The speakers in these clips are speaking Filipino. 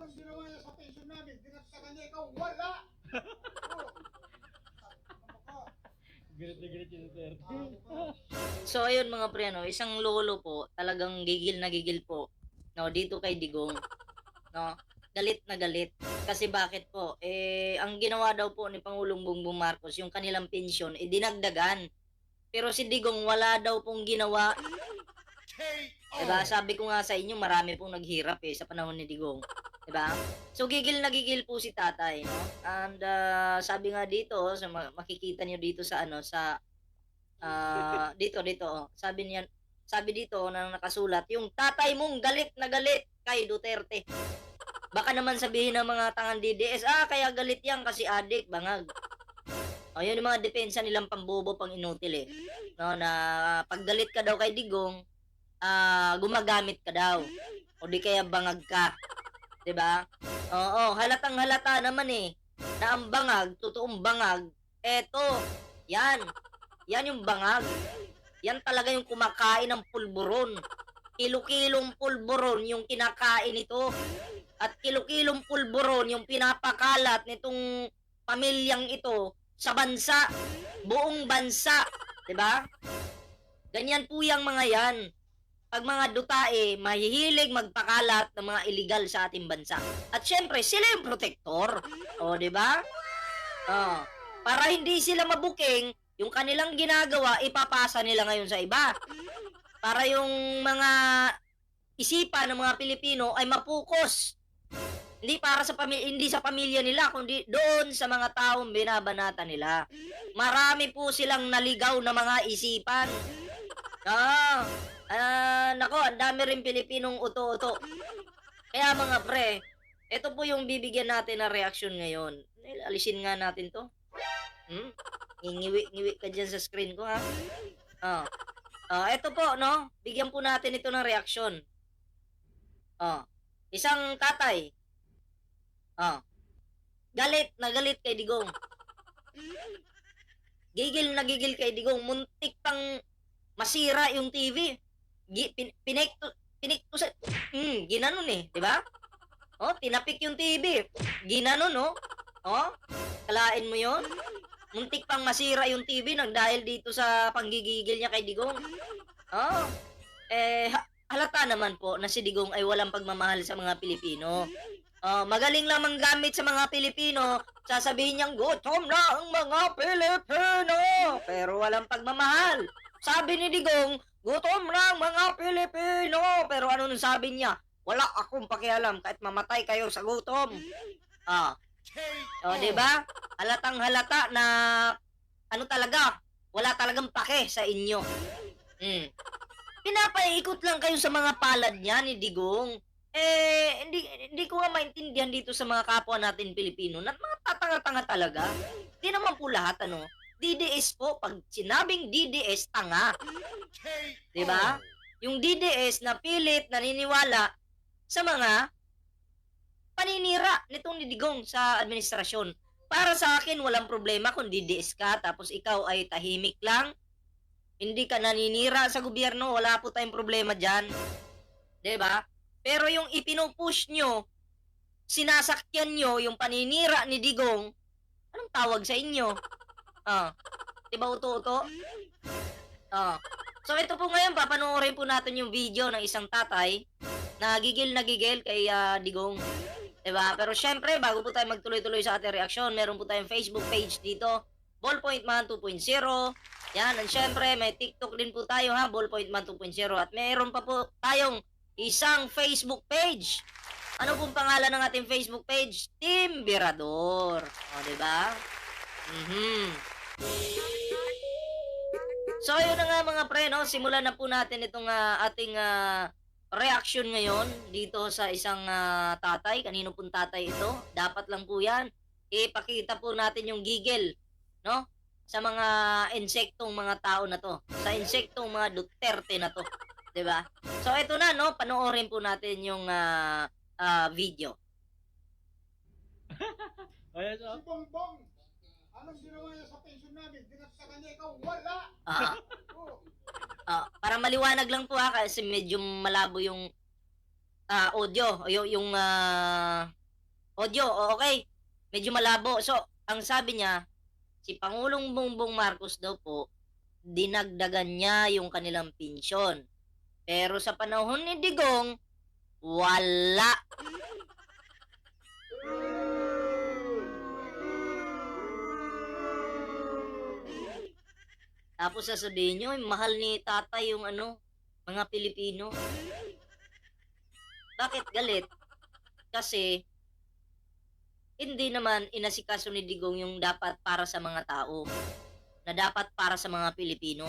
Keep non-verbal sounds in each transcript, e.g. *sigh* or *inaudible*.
Anong ginawa niya sa pension namin? Dinagsagan niya ikaw, wala! Ka? *laughs* Galit na galit yung Duterte. Di ba? So ayun mga pre, no, isang lolo po, talagang gigil na gigil po, no, dito kay Digong. No, galit na galit. Kasi bakit po? Eh, ang ginawa daw po ni Pangulong Bongbong Marcos, yung kanilang pensyon, eh, dinagdagan. Pero si Digong, wala daw pong ginawa. Diba? Sabi ko nga sa inyo, marami pong naghirap eh, sa panahon ni Digong. Diba? So, gigil na gigil po si tatay, no? And, ah, sabi nga dito, ma- makikita niyo dito sa ano, sa Ah, dito dito oh. Sabi niya sabi dito na nakasulat, yung tatay mong galit na galit kay Duterte. Baka naman sabihin ng mga tangan DDS, ah, kaya galit yan kasi adik, bangag. O, yun yung mga depensa nilang pambobo, pang inutil eh. No, na pag galit ka daw kay Digong, ah, gumagamit ka daw. O di kaya bangag ka. 'Di ba? Oo, halatang halata naman eh. Na ang bangag, totoong bangag, eto, yan, yan yung bangag. Yan talaga yung kumakain ng pulburon. Kilo-kilong pulburon yung kinakain nito. At kilo-kilong pulburon yung pinapakalat nitong pamilyang ito sa bansa. Buong bansa. 'Di ba? Ganyan po yung mga yan. Pag mga dutae, mahihilig magpakalat ng mga illegal sa ating bansa. At syempre, sila yung protector. O, di ba? Oh, para hindi sila mabuking, yung kanilang ginagawa, ipapasa nila ngayon sa iba. Para yung mga isipan ng mga Pilipino ay mapukos. Hindi para sa pamilya, hindi sa pamilya nila, kundi doon sa mga taong binabanata nila. Marami po silang naligaw na mga isipan. Ah, ah, nako, ang dami rin Pilipinong uto-uto. Kaya mga pre, ito po yung bibigyan natin na reaksyon ngayon. Alisin nga natin to. Hmm? Ngingiwi-ngiwi ka dyan sa screen ko, ha? Oh. Oh, ito po, no? Bigyan po natin ito ng reaksyon. Oh. Isang tatay. Oh. Galit na galit kay Digong. Gigil na gigil kay Digong. Muntik pang masira yung TV. Gi, pin, pinek, pinik ko sa... Hmm, ginanon eh, di ba? Oh, tinapik yung TV. Ginanon, no? Oh, kalain mo yon? Muntik pang masira yung TV nang dahil dito sa panggigigil niya kay Digong. Oh. Eh, ha- halata naman po na si Digong ay walang pagmamahal sa mga Pilipino. Oh, magaling lang manggamit sa mga Pilipino. Sasabihin niyang gutom na ang mga Pilipino. Pero walang pagmamahal. Sabi ni Digong, gutom ang mga Pilipino. Pero ano nung sabi niya? Wala akong pakialam kahit mamatay kayo sa gutom. Ah, o, di ba? Halatang halata na ano talaga, wala talagang pake sa inyo. Mm. Pinapaikot lang kayo sa mga palad niya ni Digong. Eh, hindi, hindi ko nga maintindihan dito sa mga kapwa natin Pilipino na mga tatanga-tanga talaga. Hindi naman po lahat, ano. DDS po, pag sinabing DDS, tanga. Di ba? Yung DDS na pilit, naniniwala sa mga paninira nitong ni Digong sa administrasyon. Para sa akin, walang problema kung DDS ka, tapos ikaw ay tahimik lang. Hindi ka naninira sa gobyerno, wala po tayong problema dyan. ba? Pero yung ipinupush nyo, sinasakyan nyo yung paninira ni Digong, anong tawag sa inyo? Ah, 'di ba uto-uto? *laughs* Ah. So ito po ngayon, papanoorin po natin yung video ng isang tatay na gigil na gigil kay ah, Digong. 'Di ba? Pero syempre, bago po tayo magtuloy-tuloy sa ating reaksyon, meron po tayong Facebook page dito, Ballpoint Man 2.0. Yan, at syempre, may TikTok din po tayo ha, Ballpoint Man 2.0. At meron pa po tayong isang Facebook page. Ano pong pangalan ng ating Facebook page? Team Birador. O, di ba? So, yun na nga mga pre, no? Simulan na po natin itong ah, ating ah, reaction ngayon dito sa isang ah, tatay. Kanino pong tatay ito? Dapat lang po yan. Ipakita po natin yung gigil, no? Sa mga insektong mga tao na to. Sa insektong mga Duterte na to. *laughs* 'Di ba? So, ito na, no? Panoorin po natin yung ah, ah, video. *laughs* Ayan, Si so. Bongbong! Anong ginawa niya sa pension namin? Dinagsagan niya ikaw, wala! Ah, Oh. ah, para maliwanag lang po ha, kasi medyo malabo yung ah, audio, yung, yung ah, audio, o, okay. Medyo malabo. So, ang sabi niya, si Pangulong Bongbong Marcos daw po, dinagdagan niya yung kanilang pensyon. Pero sa panahon ni Digong, wala. Tapos sasabihin nyo, "Ay, mahal ni tatay yung ano, mga Pilipino. Bakit galit? Kasi, hindi naman inasikaso ni Digong yung dapat para sa mga tao. Na dapat para sa mga Pilipino.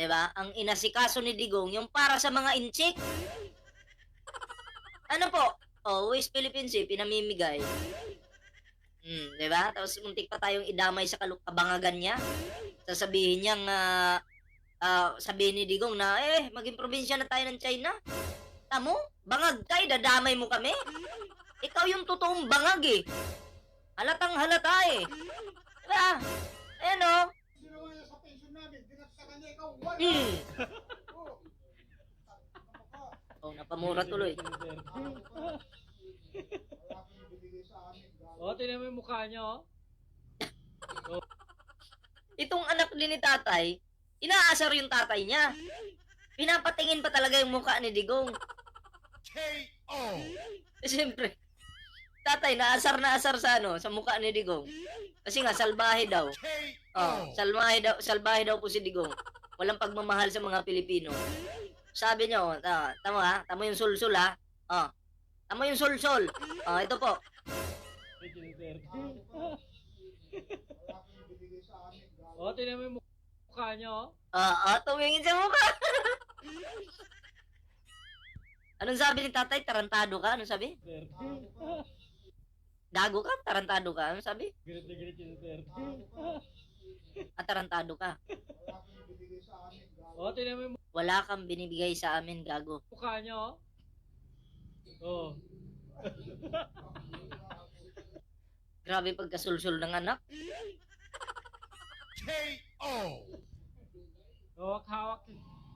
ba? Ang inasikaso ni Digong yung para sa mga inchik. Ano po? Oh, West Philippine Sea, pinamimigay. Hmm, 'di ba? Tapos muntik pa tayong idamay sa kaluk- kabangagan niya. Sasabihin niyang ah, ah, sabihin ni Digong na eh maging probinsya na tayo ng China. Tamo, bangag ka, dadamay mo kami. Ikaw yung totoong bangag eh. Halatang halata eh. Diba? Ayan o. Nga. Mm. Oh. Oh, napamura tuloy. *laughs* Wala kang binigay sa amin. gago. O, tinan mo yung mukha niya, oh. *laughs* Itong anak din ni tatay, inaasar yung tatay niya. Pinapatingin pa talaga yung mukha ni Digong. Eh, Siyempre, tatay, naasar na asar sa ano, sa mukha ni Digong. Kasi nga, salbahe daw. Oh, salbahe daw, salbahe daw po si Digong. Walang pagmamahal sa mga Pilipino. Sabi niya, oh, ta, tama ha, tama yung sulsul ha. Oh, tama yung sulsul. Oh, ito po. Medyo Duterte. O, tinan mo yung mukha niya, oh. Ah, ah, tumingin sa mukha. Anong sabi ni tatay? Tarantado ka? Anong sabi? Duterte. Gago ka? Tarantado ka? Anong sabi? Galit na galit si Duterte. At tarantado ka. O, tinan mo yung Wala kang binibigay sa amin, gago. mukha niya, oh. Oh. *laughs* Grabe pagkasulsul ng anak. Hawak-hawak.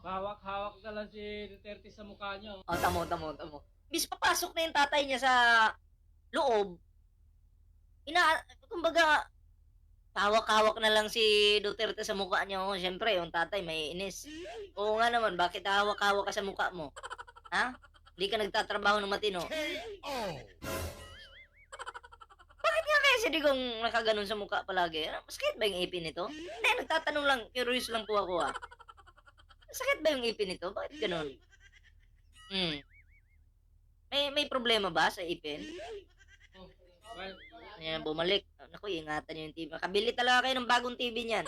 Hawak-hawak na lang si Duterte sa mukha niya, oh. Tamo, tamo, tamo. Bis papasok na yung tatay niya sa loob. Ina, kumbaga, hawak-hawak na lang si Duterte sa mukha niya. Oh, Siyempre, yung tatay may inis. Oo nga naman, bakit hawak-hawak ka sa mukha mo? Ha? Hindi ka nagtatrabaho ng matino. Bakit si Digong nakaganon sa mukha palagi? Ano, Masakit ba yung ipin nito? Hindi, nagtatanong lang, curious lang po ako ah. Masakit ba yung ipin nito? Bakit ganon? Hmm. May may problema ba sa ipin? Well, Ayan, bumalik. Naku, ingatan niyo yung TV. Makabili talaga kayo ng bagong TV niyan.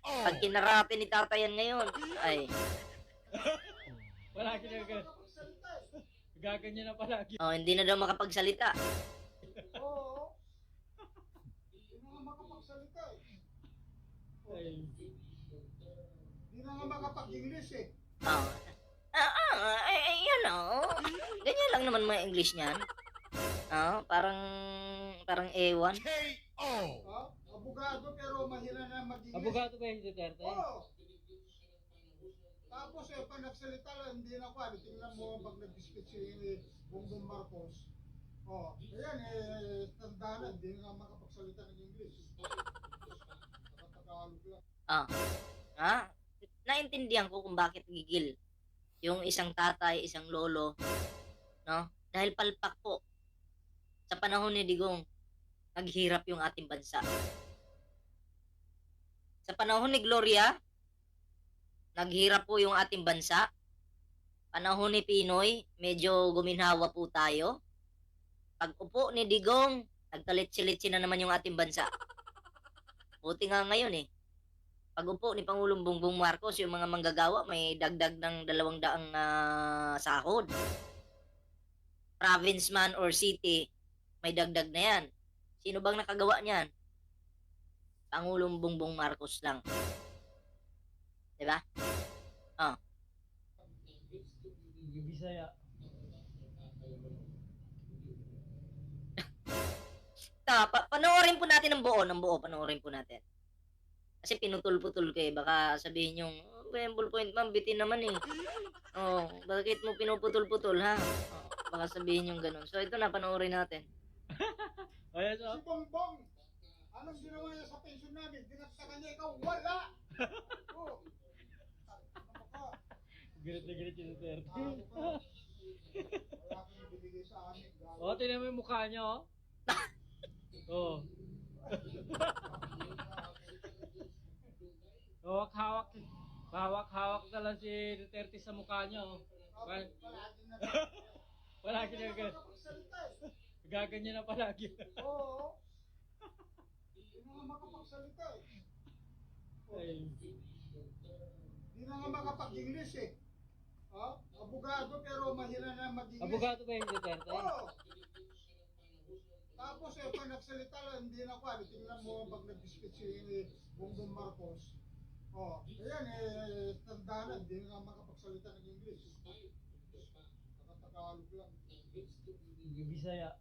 Pag kinarate ni tatay yan ngayon, ay, palagi na gan- gaganyan na palagi. oh, hindi na daw makapagsalita. *laughs* Oo. Hindi na nga makapagsalita eh. Ay. Hindi na nga makapag-English eh. Oh. Ah, ah, ay, ay, yan oh. Ganyan lang naman mga English niyan. Oh, parang, parang ewan. Ha? Abogado pero mahina na mag-English. Abogado ba yung Duterte? Oo. Tapos eh, pag nagsalita lang, hindi na kwa. Tingnan mo pag nag-speech si Bongbong Marcos. Oh, ayan eh, tanda na, hindi nga makapagsalita ng English. Lang. Ha? Naintindihan ko kung bakit gigil yung isang tatay, isang lolo, no? Dahil palpak po sa panahon ni Digong, naghirap yung ating bansa. Sa panahon ni Gloria, naghirap po yung ating bansa. Panahon ni Pinoy, medyo guminhawa po tayo. Pag upo ni Digong, nagkalit-silitsi na naman yung ating bansa. Buti nga ngayon eh pag upo ni Pangulong Bongbong Marcos, yung mga manggagawa may dagdag ng dalawang daang ah, sahod. Province man or city, may dagdag na yan. Sino bang nakagawa niyan? Pangulong Bongbong Marcos lang. 'Di ba? Bisaya. Ta, pa- panoorin po natin ng buo, ng buo, panoorin po natin. Kasi pinutol-putol ko eh, baka sabihin yung, pa yung ballpoint ma'am, bitin naman eh. Oh, bakit mo pinuputol-putol ha? Oh, baka sabihin yung ganun. So ito na, panoorin natin. *laughs* Ayan, Si so. Bongbong, anong ginawa niya sa pension namin? Dinagtagan niya ikaw, wala! *laughs* Oh. Ano ka? Galit na galit si Duterte. Ka. *laughs* Wala kang binigay sa amin. gago. O, tinan mo yung mukha niya, oh. Oh. Hawak-hawak. Hawak-hawak na lang si Duterte sa mukha niya, oh. Well, Palagi na. Eh. Gaganyan na palagi. Oo. Hindi na nga makapagsalita eh. Oh, Ay. Hindi na nga makapag-English eh. Ha? Abogado pero mahina na mag-English. Abogado ba yung Duterte? Oo. Tapos eh, ito, nagsalita lang, hindi na ko, kwa. Ah, tingnan mo, pag nag-dispute si Bongbong Marcos, oh, ayan, eh, tanda na, hindi na makapagsalita ng English. Nakatagalog lang. Yung Bisaya.